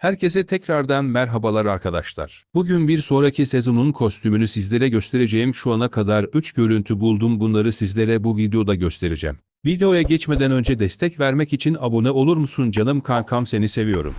Herkese tekrardan merhabalar arkadaşlar. Bugün bir sonraki sezonun kostümünü sizlere göstereceğim. Şu ana kadar 3 görüntü buldum. Bunları sizlere bu videoda göstereceğim. Videoya geçmeden önce destek vermek için abone olur musun canım kankam seni seviyorum.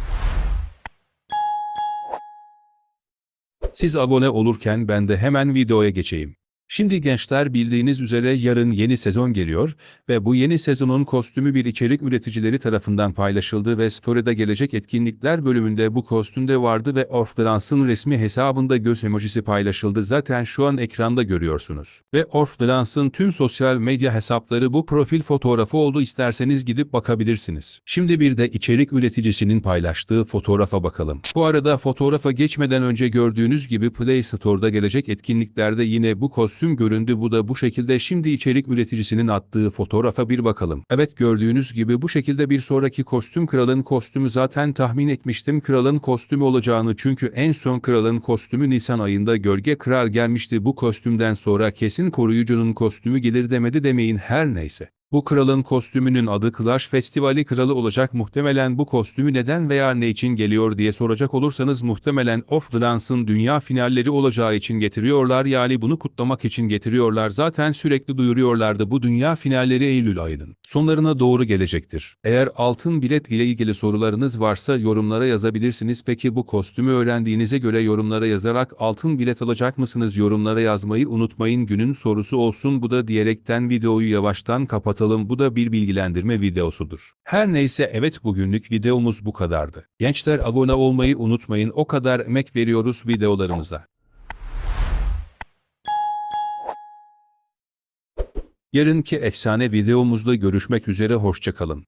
Siz abone olurken ben de hemen videoya geçeyim. Şimdi gençler bildiğiniz üzere yarın yeni sezon geliyor ve bu yeni sezonun kostümü bir içerik üreticileri tarafından paylaşıldı ve Story'de gelecek etkinlikler bölümünde bu kostümde vardı ve Orf Dance'ın resmi hesabında göz emojisi paylaşıldı zaten şu an ekranda görüyorsunuz. Ve Orf Dance'ın tüm sosyal medya hesapları bu profil fotoğrafı oldu isterseniz gidip bakabilirsiniz. Şimdi bir de içerik üreticisinin paylaştığı fotoğrafa bakalım. Bu arada fotoğrafa geçmeden önce gördüğünüz gibi Play Store'da gelecek etkinliklerde yine bu kostüm göründü bu da bu şekilde şimdi içerik üreticisinin attığı fotoğrafa bir bakalım. Evet gördüğünüz gibi bu şekilde bir sonraki kostüm kralın kostümü zaten tahmin etmiştim kralın kostümü olacağını çünkü en son kralın kostümü Nisan ayında gölge kral gelmişti bu kostümden sonra kesin koruyucunun kostümü gelir demedi demeyin her neyse. Bu kralın kostümünün adı Clash Festivali kralı olacak muhtemelen bu kostümü neden veya ne için geliyor diye soracak olursanız muhtemelen Off the Dance'ın dünya finalleri olacağı için getiriyorlar yani bunu kutlamak için getiriyorlar. Zaten sürekli duyuruyorlardı bu dünya finalleri Eylül ayının sonlarına doğru gelecektir. Eğer altın bilet ile ilgili sorularınız varsa yorumlara yazabilirsiniz. Peki bu kostümü öğrendiğinize göre yorumlara yazarak altın bilet alacak mısınız? Yorumlara yazmayı unutmayın. Günün sorusu olsun. Bu da diyerekten videoyu yavaştan kapatalım bu da bir bilgilendirme videosudur. Her neyse evet bugünlük videomuz bu kadardı. Gençler abone olmayı unutmayın o kadar emek veriyoruz videolarımıza. Yarınki efsane videomuzda görüşmek üzere hoşçakalın.